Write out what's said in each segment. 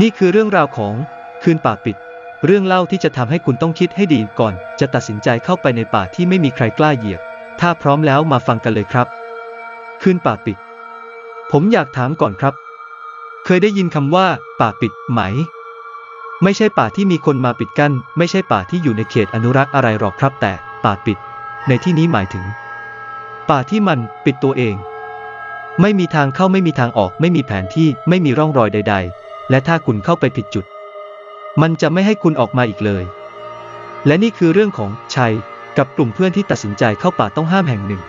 นี่คือเรื่องราวของคืนป่าปิด เรื่องเล่าที่จะทำให้คุณต้องคิดให้ดีก่อน จะตัดสินใจเข้าไปในป่าที่ไม่มีใครกล้าเหยียบ ถ้าพร้อมแล้วมาฟังกันเลยครับ คืนป่าปิด ผมอยากถามก่อนครับ เคยได้ยินคำว่า ป่าปิดไหม ไม่ใช่ป่าที่มีคนมาปิดกั้นไม่ใช่ป่าที่อยู่ในเขตอนุรักษ์อะไรหรอกครับ แต่ป่าปิด ในที่นี้หมายถึง ป่าที่มันปิดตัวเอง ไม่มีทางเข้าไม่มีทางออก ไม่มีแผนที่ไม่มีร่องรอยใด ๆ และถ้าคุณเข้าไปผิดจุด มันจะไม่ให้คุณออกมาอีกเลย และนี่คือเรื่องของชัยกับกลุ่มเพื่อนที่ตัดสินใจเข้าป่าต้องห้ามแห่งหนึ่ง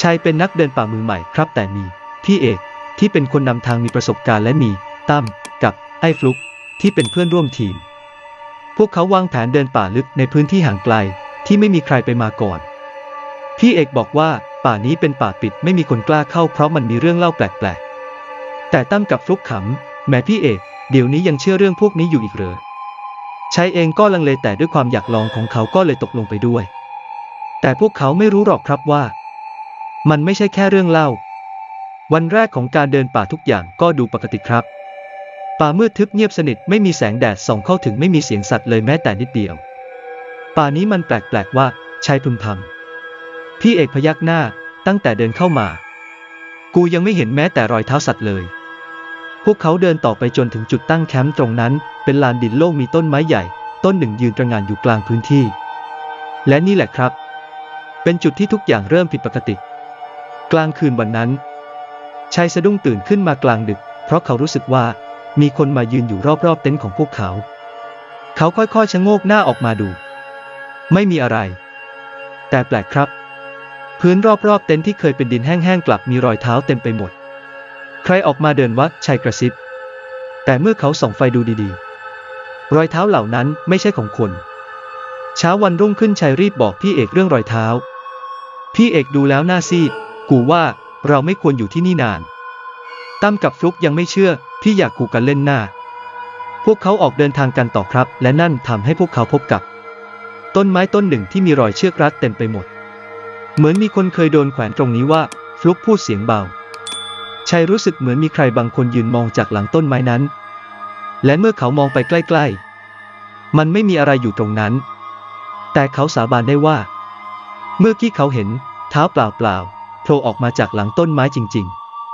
ชัยเป็นนักเดินป่ามือใหม่ครับ แต่มีพี่เอกที่เป็นคนนำทางมีประสบการณ์และมีตั้มกับไอ้ฟลุกที่เป็นเพื่อนร่วมทีม พวกเขาวางแผนเดินป่าลึกในพื้นที่ห่างไกลที่ไม่มีใครไปมาก่อน พี่เอกบอกว่าป่านี้เป็นป่าปิดไม่มีคนกล้าเข้าเพราะมันมีเรื่องเล่าแปลกๆ แต่ตั้มกับฟลุกขำ แม้พี่เอกเดี๋ยวนี้ยังเชื่อเรื่องพวกนี้อยู่อีกเหรอชายเองก็ลังเลแต่ด้วยความอยากลองของเขาก็เลยตกลงไปด้วย แต่พวกเขาไม่รู้หรอกครับว่า มันไม่ใช่แค่เรื่องเล่า วันแรกของการเดินป่าทุกอย่างก็ดูปกติครับ ป่ามืดทึบเงียบสนิทไม่มีแสงแดดส่องเข้าถึงไม่มีเสียงสัตว์เลยแม้แต่นิดเดียว ป่านี้มันแปลกๆว่าชายพึมพำพี่เอกพยักหน้าตั้งแต่เดินเข้ามา กูยังไม่เห็นแม้แต่รอยเท้าสัตว์เลย พวกเขาเดินต่อไปจนถึงจุดตั้งแคมป์ตรงนั้น เป็นลานดินโล่งมีต้นไม้ใหญ่ ต้นหนึ่งยืนตระงานอยู่กลางพื้นที่ และนี่แหละครับ เป็นจุดที่ทุกอย่างเริ่มผิดปกติ กลางคืนวันนั้น ชายสะดุ้งตื่นขึ้นมากลางดึก เพราะเขารู้สึกว่ามีคนมายืนอยู่รอบๆเต็นท์ของพวกเขา เขาค่อยๆชะโงกหน้าออกมาดู ไม่มีอะไร แต่แปลกครับ พื้นรอบๆเต็นท์ที่เคยเป็นดินแห้งๆกลับมีรอยเท้าเต็มไปหมด ใครออกมาเดินวัดชายกระซิบ แต่เมื่อเขาส่องไฟดูดีๆ รอยเท้าเหล่านั้นไม่ใช่ของคน เช้าวันรุ่งขึ้นชายรีบบอกพี่เอกเรื่องรอยเท้า พี่เอกดูแล้วหน้าซีด กูว่าเราไม่ควรอยู่ที่นี่นาน ตั้มกับฟลุกยังไม่เชื่อพี่อยากกูกันเล่นหน้า พวกเขาออกเดินทางกันต่อครับ และนั่นทำให้พวกเขาพบกับ ต้นไม้ต้นหนึ่งที่มีรอยเชือกรัดเต็มไปหมด เหมือนมีคนเคยโดนแขวนตรงนี้ว่า ฟลุกพูดเสียงเบา ชัยรู้สึกเหมือนมีใครบางคนยืนมองจากหลังต้นไม้นั้น และเมื่อเขามองไปใกล้ๆ มันไม่มีอะไรอยู่ตรงนั้น แต่เขาสาบานได้ว่า เมื่อกี้เขาเห็นเท้าเปล่าๆโผล่ออกมาจากหลังต้นไม้จริง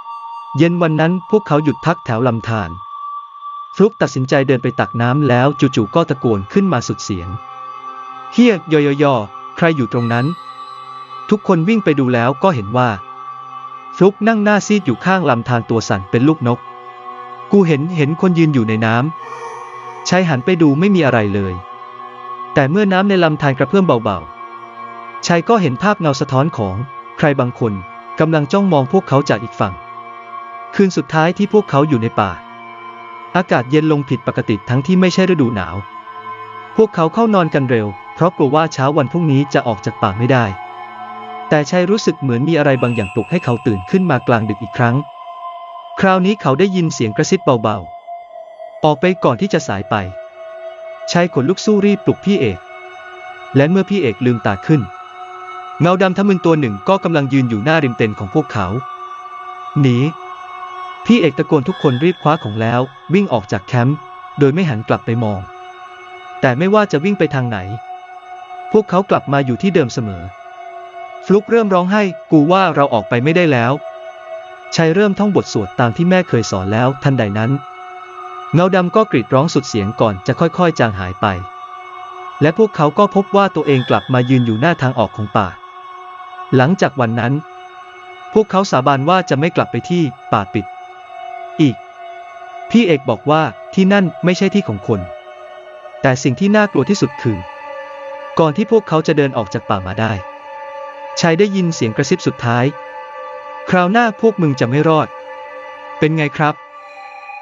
ๆ เย็นวันนั้นพวกเขาหยุดพักแถวลำธารฟลุกตัดสินใจเดินไปตักน้ำแล้วจู่ๆก็ตะโกนขึ้นมาสุดเสียงเฮียยอยอยอใครอยู่ตรงนั้น ทุกคนวิ่งไปดูแล้วก็เห็นว่า ฟลุกนั่งหน้าซีดอยู่ข้างลำธารตัวสั่นเป็นลูกนก กูเห็นเห็นคนยืนอยู่ในน้ำชายหันไปดูไม่มีอะไรเลย แต่เมื่อน้ำในลำธารกระเพื่อมเบาๆชายก็เห็นภาพเงาสะท้อนของใครบางคนกำลังจ้องมองพวกเขาจากอีกฝั่ง คืนสุดท้ายที่พวกเขาอยู่ในป่า อากาศเย็นลงผิดปกติทั้งที่ไม่ใช่ฤดูหนาว พวกเขาเข้านอนกันเร็ว เพราะกลัวว่าเช้าวันพรุ่งนี้จะออกจากป่าไม่ได้ แต่ชายรู้สึกเหมือนมีอะไรบางอย่างปลุกให้เขาตื่นขึ้นมากลางดึกอีกครั้ง คราวนี้เขาได้ยินเสียงกระซิบเบาๆ ออกไปก่อนที่จะสายไป ชายขนลุกสู้รีบปลุกพี่เอก และเมื่อพี่เอกลืมตาขึ้น เงาดำทะมึนตัวหนึ่งก็กำลังยืนอยู่หน้าริมเต็นท์ของพวกเขา หนี พี่เอกตะโกนทุกคนรีบคว้าของแล้ววิ่งออกจากแคมป์โดยไม่หันกลับไปมอง แต่ไม่ว่าจะวิ่งไปทางไหน พวกเขากลับมาอยู่ที่เดิมเสมอ ฟลุกเริ่มร้องไห้ กูว่าเราออกไปไม่ได้แล้วชายเริ่มท่องบทสวดตามที่แม่เคยสอนแล้วทันใดนั้น เงาดำก็กรีดร้องสุดเสียงก่อนจะค่อยๆ จางหายไป และพวกเขาก็พบว่าตัวเองกลับมายืนอยู่หน้าทางออกของป่า หลังจากวันนั้น พวกเขาสาบานว่าจะไม่กลับไปที่ป่าปิด อีก พี่เอกบอกว่าที่นั่นไม่ใช่ที่ของคน แต่สิ่งที่น่ากลัวที่สุดคือ ก่อนที่พวกเขาจะเดินออกจากป่ามาได้ ชายได้ยินเสียงกระซิบสุดท้าย คราวหน้าพวกมึงจะไม่รอด เป็นไงครับ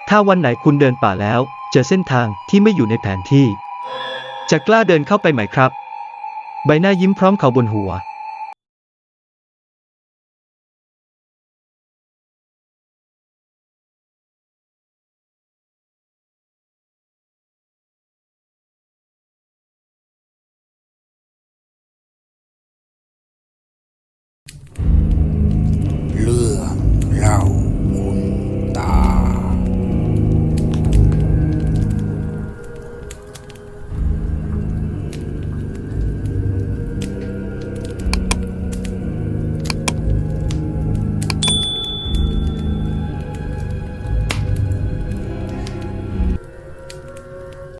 ถ้าวันไหนคุณเดินป่าแล้ว เจอเส้นทางที่ไม่อยู่ในแผนที่ จะกล้าเดินเข้าไปไหมครับ ใบหน้ายิ้มพร้อมเขาบนหัว